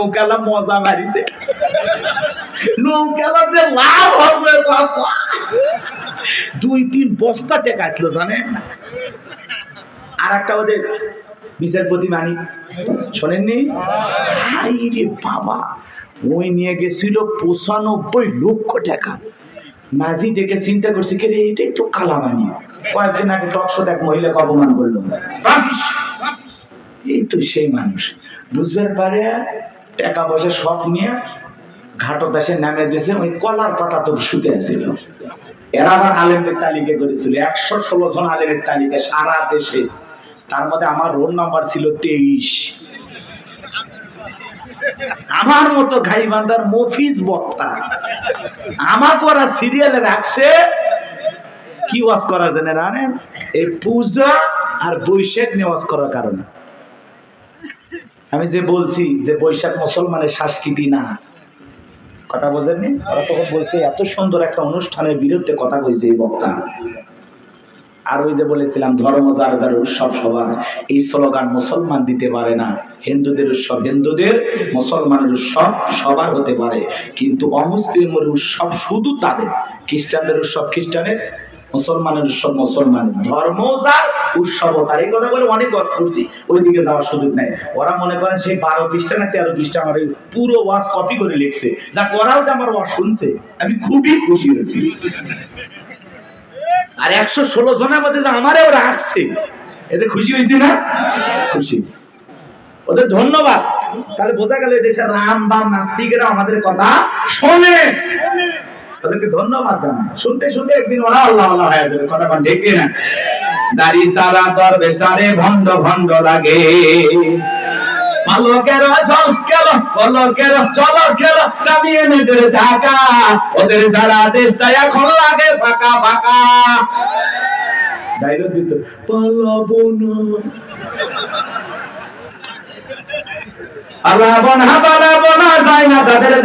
নৌকালা মজা মারিছে। নৌকালা যে লাভ হবে বাবা। দুই তিন বস্তা টেকা ছিল জানেন? আর একটা ওদের বিচারপতি মানি শোনেননি? রে বাবা ওই নিয়ে গেছিল পঁচানব্বই লক্ষ টাকা। মাঝি দেখে চিন্তা করছে কে রে এটাই তো কালামানি। কয়েকদিন আগে টকশোট এক মহিলাকে অপমান করল। এই তো সেই মানুষ। বুঝবার পারে টাকা পয়সা সব নিয়ে ঘাটো দেশে নামে দিয়েছে, ওই কলার পাতা তো শুতে আছিল এরা আবার আলেমদের তালিকা করেছিল। একশো ষোলো জন আলেমের তালিকা সারা দেশে। তার মধ্যে আমার রোল নাম্বার ছিল তেইশ। আমার মতো গাইবান্ধার মফিজ বক্তা। আমাকে ওরা সিরিয়ালে রাখছে। কি ওয়াজ করা জানে জানেন এই পূজা আর বৈশাখ নিয়ে ওয়াজ করার কারণে। আমি যে বলছি যে বৈশাখ মুসলমানের সংস্কৃতি না, কথা বোঝেননি? ওরা তখন বলছে, এত সুন্দর একটা অনুষ্ঠানের বিরুদ্ধে কথা কইছে এই বক্তা। আর ওই যে বলেছিলাম, ধর্ম যার যার উৎসব সবার, এই স্লোগান মুসলমান দিতে পারে না। হিন্দুদের উৎসব হিন্দুদের, মুসলমানের উৎসব সবার হতে পারে। কিন্তু অমুসলিমের উৎসব শুধু তাদের। খ্রিস্টানদের উৎসব খ্রিস্টানের, মুসলমানের উৎসব মুসলমানের। ধর্ম, যার উৎসব তার এই কথা বলে অনেক ওয়াজ করছি ওইদিকে যাওয়ার সুযোগ নেই। ওরা মনে করেন সেই বারো পৃষ্ঠা না তেরো পৃষ্ঠা আমার পুরো ওয়াজ কপি করে লিখছে। যা করাও যে আমার ওয়াজ শুনছে, আমি খুবই খুশি হয়েছি। আর একশো ষোলো জনের মধ্যে যে আমারেও রাখছে, এতে খুশি হয়েছি না? খুশি ওদের ধন্যবাদ। তাহলে বোঝা গেল দেশের রাম বাম নাস্তিকেরা আমাদের কথা শোনে। ওদেরকে ধন্যবাদ জানাই। শুনতে শুনতে একদিন ওরা আল্লাহ আল্লাহ হয়ে যাবে, কথা ঠিক না দাড়ি সারা দর বেস্টারে ভন্ড ভন্ড লাগে। পালকের জল পলকের চল ঢাকা ওদের যারা দেশটা এখন লাগে ফাঁকা ফাঁকা।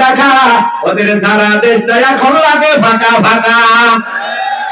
দেখা। ওদের সারা দেশটা এখন লাগে ফাঁকা ফাঁকা।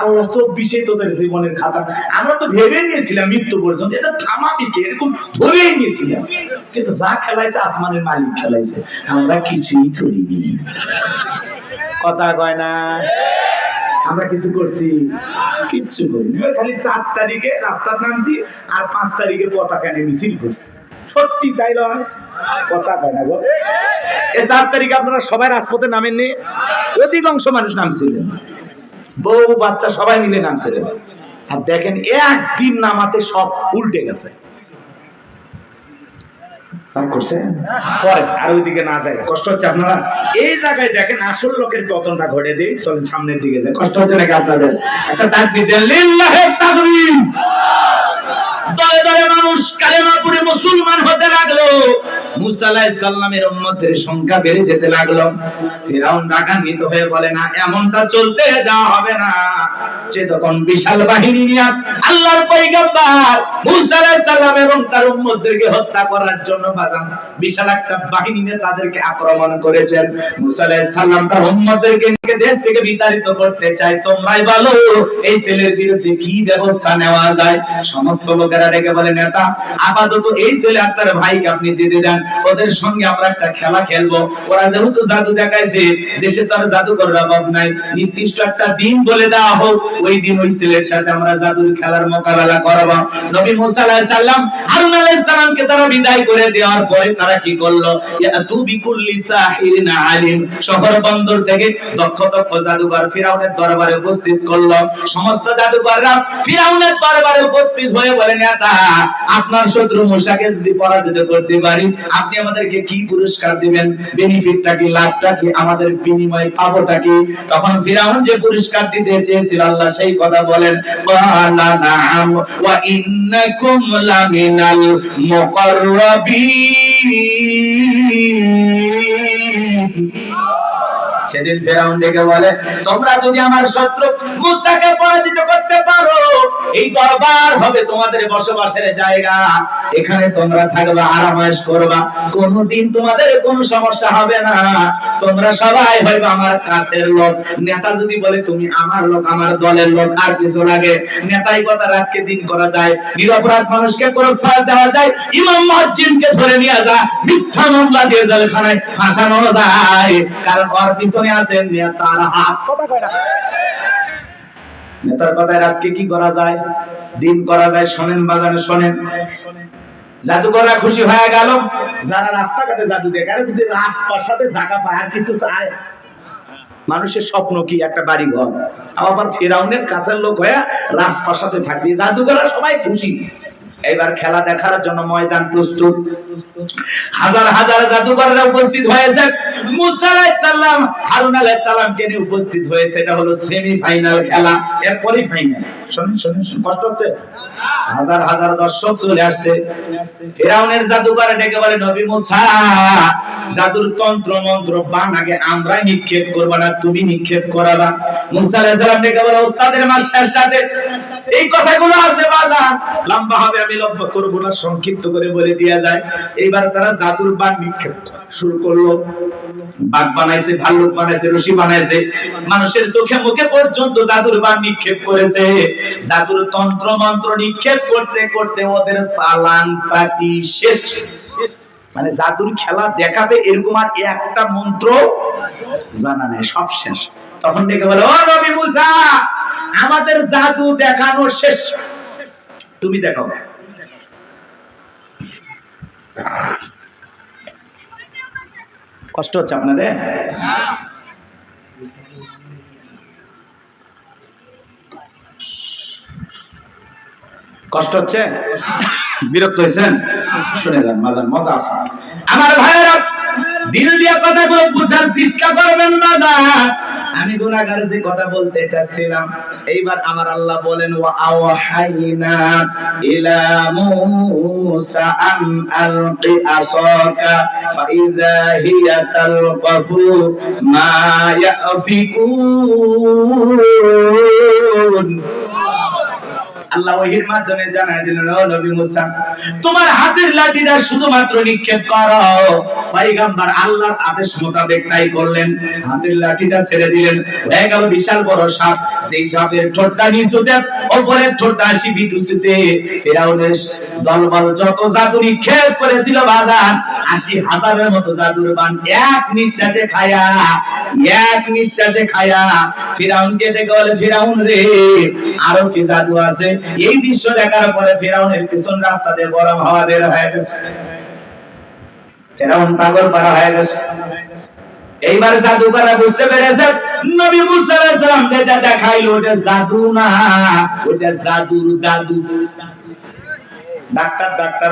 আল্লাহ চব্বিশে তোদের জীবনের খাতা। আমরা তো ভেবে নিয়েছিলাম মৃত্যু পর্যন্ত। এটা থামাবি কে? এরকম ধরেই নিয়েছিলাম। কিন্তু যা খেলাইছে, আসমানের মালিক খেলাইছে। আমরা কিছুই করিনি। কথা কয় না? আমরা কিছু করছি? কিচ্ছু করিনি। খালি চার তারিখে রাস্তার নামছি আর পাঁচ তারিখে পতাকা নিয়ে মিছিল করছি। সত্যি তাই কথা কয় না গো। এই চার তারিখে আপনারা সবাই রাজপথে নামেননি? অধিকাংশ মানুষ নামছিলেন। বউ, বাচ্চা, সবাই মিলে নামছিলেন আর দেখেন, একদিন নামাতে সব উল্টে গেছে। সামনের দিকে একটা দলে দলে মানুষ মুসলমান হতে লাগল। সংখ্যা বেড়ে যেতে লাগল। ফিরাউন রাগান্বিত হয়ে বলে, না, এমনটা চলতে দেওয়া হবে না। সে তখন বিশাল বাহিনী নিয়ে আল্লাহর এবং তার হত্যা করার জন্য বাজান বিশাল একটা বাহিনী নিয়ে তাদেরকে আক্রমণ করেছেন। তার দেশ থেকে বিতাড়িত করতে চায়। তোমরাই বলো, এই ছেলের বিরুদ্ধে কি ব্যবস্থা নেওয়া যায়? সমস্ত লোকেরা ডেকে বলে, নেতা, আপাতত এই ছেলে আর তার ভাইকে আপনি যেতে দেন। ওদের সঙ্গে আমরা একটা খেলা খেলব। ওরা যেহেতু জাদু দেখাইছে, দেশে তো আর জাদুকরের অভাব নাই। নির্দিষ্ট একটা দিন বলে দেওয়া হোক, ওই দিন ওই ছেলের সাথে আমরা জাদুর খেলার মোকাবেলা করব। নবী মুসা আলাইহিস সালাম, হারুন আলাইহিস সালামকে তারা বিদায় করে দেওয়ার পরে তারা কি করল? ইয়া তু বিকুল্লি সাহিরিন আলিম। শহর বন্দর থেকে দক্ষ দক্ষ জাদুকর ফিরাউনের দরবারে উপস্থিত করল। সমস্ত জাদুকররা ফিরাউনের দরবারে উপস্থিত হয়ে বলেন নেতা আপনার শত্রু মুসাকে যদি পরাজিত করতে পারি আপনি আমাদেরকে কি পুরস্কার দিবেন? বেনিফিটটা কি, লাভটা কি, আমাদের বিনিময় পাবোটা কি? তখন ফিরাউন যে পুরস্কার দিতে চেয়েছিল, আল্লাহ সেই কথা বলেন ওয়ালা নাম ওয়া ইন্নাকুম লামিনাল মুকাররাবিন. সেদিন ফেরাউন ডেকে বলে, তোমরা যদি আমার শত্রু মুসাকে পরাজিত করতে পারো, এই দরবার হবে তোমাদের বসবাসের জায়গা। এখানে তোমরা থাকবা আরামায়েশ করবা। কোনদিন তোমাদের কোনো সমস্যা হবে না। তোমরা সবাই হইবে আমার কাছের লোক। নেতা যদি বলে তুমি আমার লোক আমার দলের লোক আর কিছু লাগে? নেতাই কথা রাতকে দিন করা যায়। নিরপরাধ মানুষকে পুরস্কার দেওয়া যায়। ইমাম মসজিদকে ধরে নিয়ে যা। মিথ্যা মামলা দিয়ে জেলখানায় ফাঁসানো যায়। কারণ ওর পিছনে আছে নেতার হাত। কথা কয় না। নেতার কথায় রাতকে কি করা যায়? দিন করা যায় শোনেন বাজারে শোনেন। জাদুকররা খুশি হয়ে গেল। যারা রাস্তাঘাটে জাদু দেখে আরে যদি রাজপ্রাসাদে জায়গা পায় আর কিছু চায় মানুষের স্বপ্ন কি? একটা বাড়ি ঘর আবার ফেরাউনের কাছের লোক হয়ে রাজপ্রাসাদে থাকবে। জাদুকররা সবাই খুশি। এবার খেলা দেখার জন্য ময়দান প্রস্তুত। হাজার হাজার জাদুকররা উপস্থিত হয়েছে। মুসা আলাইহিস সালাম হারুন আলাইহিস সালামকে নিয়ে উপস্থিত হয়েছে। এটা হলো সেমিফাইনাল খেলা এরপরই ফাইনাল শুনুন শুনুন, কষ্ট হচ্ছে? হাজার হাজার দর্শক চলে আসছে। ফেরাউনের জাদুকর ডেকে বলে নবী মুসা। জাদুর তন্ত্র মন্ত্র বান আগে আমরাই নিক্ষেপ করব না, তুমি নিক্ষেপ করাবা। মুসা আলাইহিস সালাম ডেকে বলে, ওস্তাদের মাস্টার সাথে এই কথাগুলো আছে লম্বা হবে, আমি লম্বা না, সংক্ষিপ্ত করে বলে যায়। এইবার তারা জাদুর বান নিক্ষেপ শুরু করল, বাঘ বানাইছে, ভাল্লুক বানাইছে, রশি বানাইছে। মানুষের চোখে মুখে পর্যন্ত জাদুর বান নিক্ষেপ করেছে। জাদুর তন্ত্র মন্ত্র নিক্ষেপ করতে করতে ওদের চালান পাতি শেষ। মানে জাদুর খেলা দেখাবে এরকম আর একটা মন্ত্র জানা নেই, সব শেষ। তখন ডেকে বলে, ও নবী মুসা আমাদের জাদু দেখানো শেষ। তুমি দেখাও। কষ্ট হচ্ছে আপনাদের? কষ্ট হচ্ছে? বিরক্ত হয়েছেন? শুনে যান মজার মজা আছে। আমার ভাইয়েরা, দিল দিয়া কথাগুলো বোঝার চেষ্টা করবেন, দাদা। আমি গুণাগার যে কথা বলতে চাচ্ছিলাম, এইবার আমার আল্লাহ বলেন আওহাইনা ইলা মুসা আলকি আসাকা ফাইযা হিয়া তালকাফু মা ইয়াফিকুন। আল্লাহ ওহির মাধ্যমে জানাই দিলেন ও নবী মুসা, তোমার হাতের লাঠিটা শুধুমাত্র নিক্ষেপ করো। পয়গম্বর আল্লাহর আদেশ মোতাবেক তাই করলেন। হাতের লাঠিটা ছেড়ে দিলেন। হয়ে গেল বিশাল বড় সাপ। সেই সাপের ঠোঁটটা নিচুতে, ওপরের ঠোঁটটা আসি বিটুসিতে ফেরাউনের দলবল যত জাদু নিক্ষেপ করেছিল বাদান আশি হাজারের মতো জাদুর বান এক নিঃশ্বাসে খায়া, এক নিঃশ্বাসে খায়া। ফিরাউনকে ডেকে বলে, ফিরাউন রে আরও কি জাদু আছে? এই দৃশ্য দেখার পরে ফিরাউনের পিছন রাস্তা দিয়ে গরম হাওয়া বের হয়ে গেছে। ফেরাউন পাগল পারা হয়ে গেছে। এইবার জাদুকররা বুঝতে পেরেছে, নবী মুসা আলাইহিস যেটা দেখাইলো ওটা জাদু না, ওটা জাদুর ডাক্তার ডাক্তার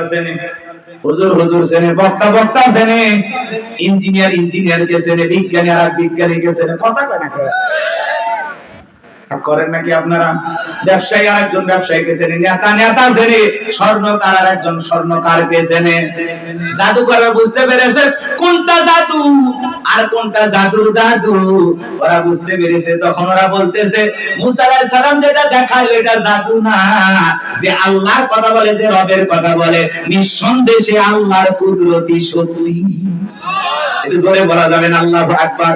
হুজুর হুজুর বক্তা বক্তা ইঞ্জিনিয়ার ইঞ্জিনিয়ার কে বিজ্ঞানী আর বিজ্ঞানী কে কথা কয় না কেউ। আর করেন নাকি আপনারা? ব্যবসায়ী আর একজন ব্যবসায়ীকে চেনে নেতা নেতা চেনে স্বর্ণকার আর একজন স্বর্ণকারকে চেনে জাদুকররা বুঝতে পেরেছে কোনটা জাদু আর কোনটা জাদুর জাদু। ওরা বুঝতে পেরেছে, তখন ওরা বলতেছে, মুসা আলাইহিস সালাম যেটা দেখাইলো এটা জাদু না। যে আল্লাহর কথা বলে, যে রবের কথা বলে, নিঃসন্দেহে আল্লাহর কুদরতি সত্যি। এটা জোরে বলা যাবে না, আল্লাহু আকবার।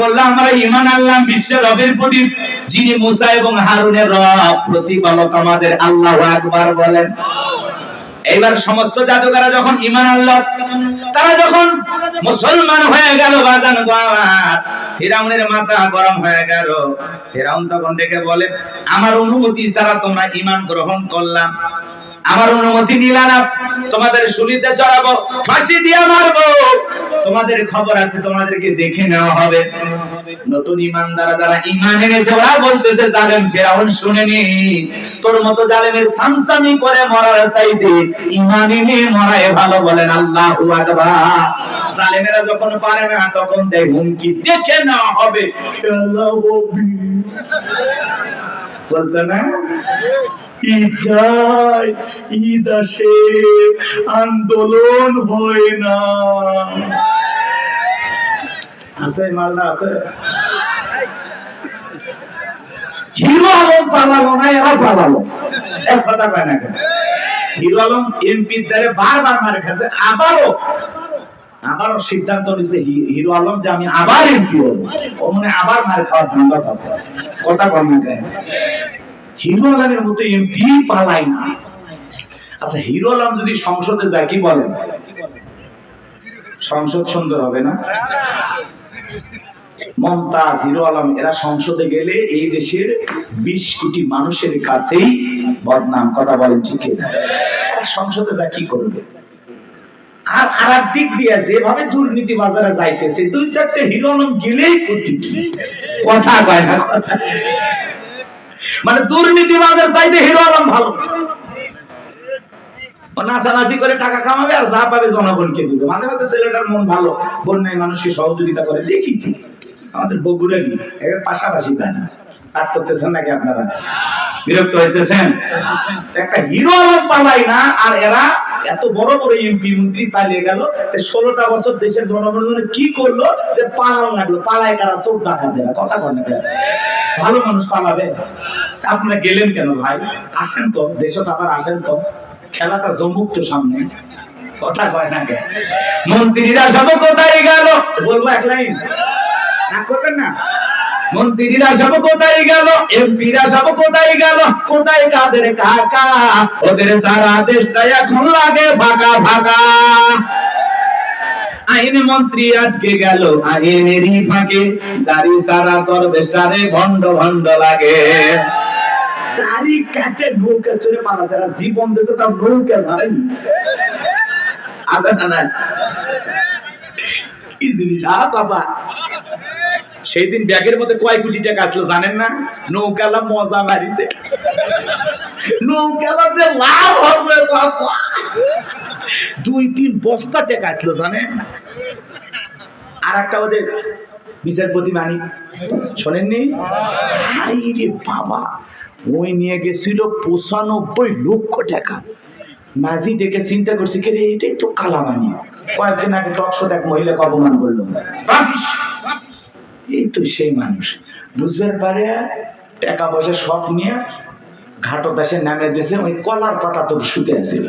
বলল, আমরা ইমান আনলাম বিশ্বের রবের যিনি মুসা এবং হারুনের রব। প্রতিপালক আমাদের আল্লাহ আকবার বলেন। এইবার সমস্ত জাদুকারা যখন ইমান তারা যখন মুসলমান হয়ে গেল বাজান ফিরাউনের মাথা গরম হয়ে গেল। ফিরাউন তখন ডেকে বলে, আমার অনুমতি ছাড়া তোমরা ইমান গ্রহণ করলাম। আমার অনুমতি নিলা না। তোমাদের শুলিতে চড়াবো, ফাঁসি দিয়ে মারবো। তোমাদের খবর আছে, তোমাদেরকে দেখে নেওয়া হবে। নতুন ইমানদারা যারা ইমান এনেছে, ওরা বলতেছে, জালেম ফেরাউন শুনেনি। তোর মতো জালেমের সামসামি করে মরার চাইতে ইমান এনে মরায় ভালো বলেন আল্লাহু আকবার। জালেমেরা যখন পারে না, তখন দেয় হুমকি, দেখে নেওয়া হবে। বলতো না? ঈদ যায়? ঈদ আসে, আন্দোলন হয় না। আছে, মালদা আছে? হিরো আলম পালালো না এরা পালালো। এক কথা কয় না কেন? হিরো আলম এমপির দ্বারে বারবার মারে খাচ্ছে আবারও। আবারও সিদ্ধান্ত নিছে হিরো আলম যে আমি আবার এমপি হব। ও মানে আবার মার খাওয়ার ধান্দা আছে। কথা কম না কেন? হিরো আলমের মতো এমপি পালাই না। আচ্ছা হিরো আলম যদি সংসদে যায়, কি বলেন? সংসদ সুন্দর হবে না? মমতাজ, হিরো আলম, এরা সংসদে গেলে এই দেশের বিশ কোটি মানুষের কাছেই বদনাম কথা বলেন, ঠিক কিনা? এরা সংসদে যা কি করবে? আর আর দিক দিয়ে যেভাবে দুর্নীতি বাজারে যাইতেছে, দুই চারটে হিরো আলম গেলেই ক্ষতি কথা কয় না, কথা। মানে দুর্নীতিবাজের চাইতে হিরো আলম ভালো। নাচানাচি করে টাকা কামাবে আর যা ছেলেটার মন ভালো, বন্যায় মানুষকে সহযোগিতা করে। আমাদের পাশাপাশি করতেছেন নাকি আপনারা? বিরক্ত হইতেছেন? একটা হিরো পালাই না, আর এরা এত বড় বড় এমপি, মন্ত্রী পালিয়ে গেল ষোলোটা বছর দেশের জনগণের কি করল? যে পালানো লাগল। পালায় কারা? চোখ ডাকা দেয় কথা কন? ভালো মানুষ পালাবে। আপনারা গেলেন কেন ভাই? আসেন তো, দেশে তো আবার আসেন তো। খেলাটা জমুক তো সামনে। কথা কয় না কে মন্ত্রীরা সব কোথায় গেল? বলব এক লাইন। রাগ করবেন না? মন্ত্রীরা সব কোথায় গেল? এমপিরা সব কোথায় গেল? কোথায় কাদের কাকা? ওদের সারা দেশটা এখন লাগে ফাঁকা ফাঁকা। আইন মন্ত্রী আটকে গেল, আইনেরই ফাঁকে। দাড়ি সারা দরবেশটারে ভণ্ড ভণ্ড লাগে। দাড়ি কাটে, নৌকা চড়ে পালাছে আর জীবন দিতে তার নৌকা ধরেনি। আদা না কি জিনিস, আ চাচা সেই দিন ব্যাগের মধ্যে কয় কোটি টাকা আসলো জানেন না? নৌকালা মজা মারিছে। নৌকালা যে লাভ হবে দুই তিন বস্তা টাকা আসলো জানেন? আর একটা ওদের বিচারপতি মানি। শোনেননি? রে বাবা, ওই নিয়ে গেছিল পঁচানব্বই লক্ষ টাকা। মাঝি দেখে চিন্তা করছে, কে রে, এটাই তো কালামানি কয়েকদিন আগে টকশোতে এক মহিলাকে অপমান করল। এই তো সেই মানুষ। বুঝবার পারে টাকা পয়সা সব নিয়ে ঘাটত এসে নামে দিয়েছে, ওই কলার পাতা তো শুতে আছিল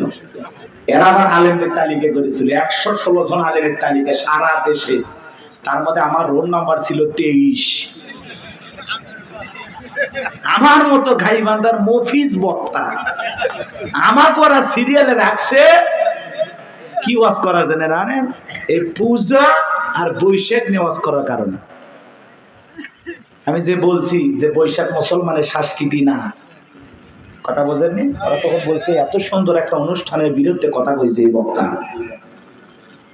এরা আবার আলেমদের তালিকা করেছিল। একশো ষোলো জন আলেমের তালিকা সারা দেশে। তার মধ্যে আমার রোল নাম্বার ছিল তেইশ। আমার মতো গাইবান্ধার মফিজ বক্তা। আমাকে ওরা সিরিয়ালে রাখছে। কি ওয়াজ করা জানে জানেন এই পূজা আর বৈশাখ নিয়ে ওয়াজ করার কারণে। আমি যে বলছি যে বৈশাখ মুসলমানের সংস্কৃতি না। কথা বোঝেননি? ওরা তখন বলছে, এত সুন্দর একটা অনুষ্ঠানের বিরুদ্ধে কথা কইছে এই বক্তা।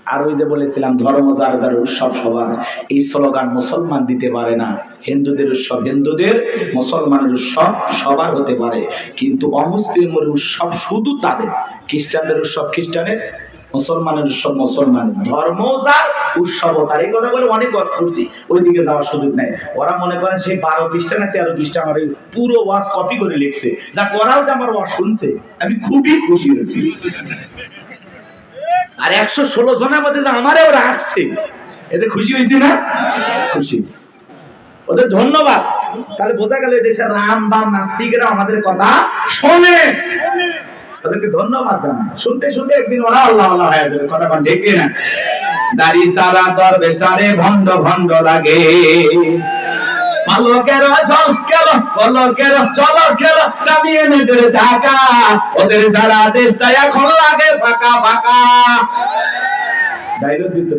আর ওই যে বলেছিলাম, ধর্ম যার যার উৎসব সবার। এই স্লোগান মুসলমান দিতে পারে না। হিন্দুদের উৎসব হিন্দুদের, মুসলমানের উৎসব সবার হতে পারে। কিন্তু অমুসলিমের উৎসব শুধু তাদের। খ্রিস্টানদের উৎসব খ্রিস্টানের মুসলমানের উৎসব মুসলমান। ধর্ম যার উৎসব, তার এই কথা বলে অনেক ওয়াজ করছি, ওইদিকে যাওয়ার সুযোগ নেই। ওরা মনে করেন সেই বারো পৃষ্ঠা না তেরো পৃষ্ঠা আমার পুরো ওয়াজ কপি করে লিখছে। যা করাও যে আমার ওয়াজ শুনছে, আমি খুবই খুশি হয়েছি। আর একশো ষোলো জনের মধ্যে যে আমারেও রাখছে এতে খুশি হয়েছি না? খুশি হয়েছি। ওদের ধন্যবাদ। তাহলে বোঝা গেল দেশের রাম বাম নাস্তিকেরা আমাদের কথা শোনে। ওদেরকে ধন্যবাদ জানাই। শুনতে শুনতে একদিন ওরা আল্লাহ আল্লাহ হয়ে যাবে, কথা ঠিক না দাড়ি সারা দরবেশটারে ভণ্ড ভণ্ড লাগে। পালকের জল পলকের চল গেল নামিয়ে নেদের ঝাঁকা। ওদের সারা দেশটা এখন লাগে ফাঁকা ফাঁকা। ডাইলগ দিত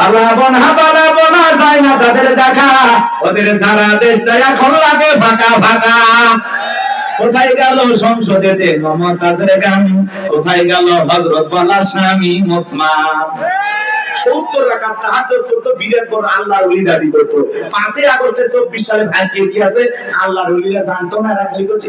পালাবো না পালাবো না যায় না তাদের দেখা। ওদের সারা দেশটা এখন লাগে ফাঁকা ফাঁকা। কোথায় গেল সংসদেতে মমতাজের গান? কোথায় গেল হজরত বলা স্বামী মুসমান পাঁচই আগস্টে চব্বিশ সালে ভাই কে আছে? আল্লাহর জানতো না এরা করছে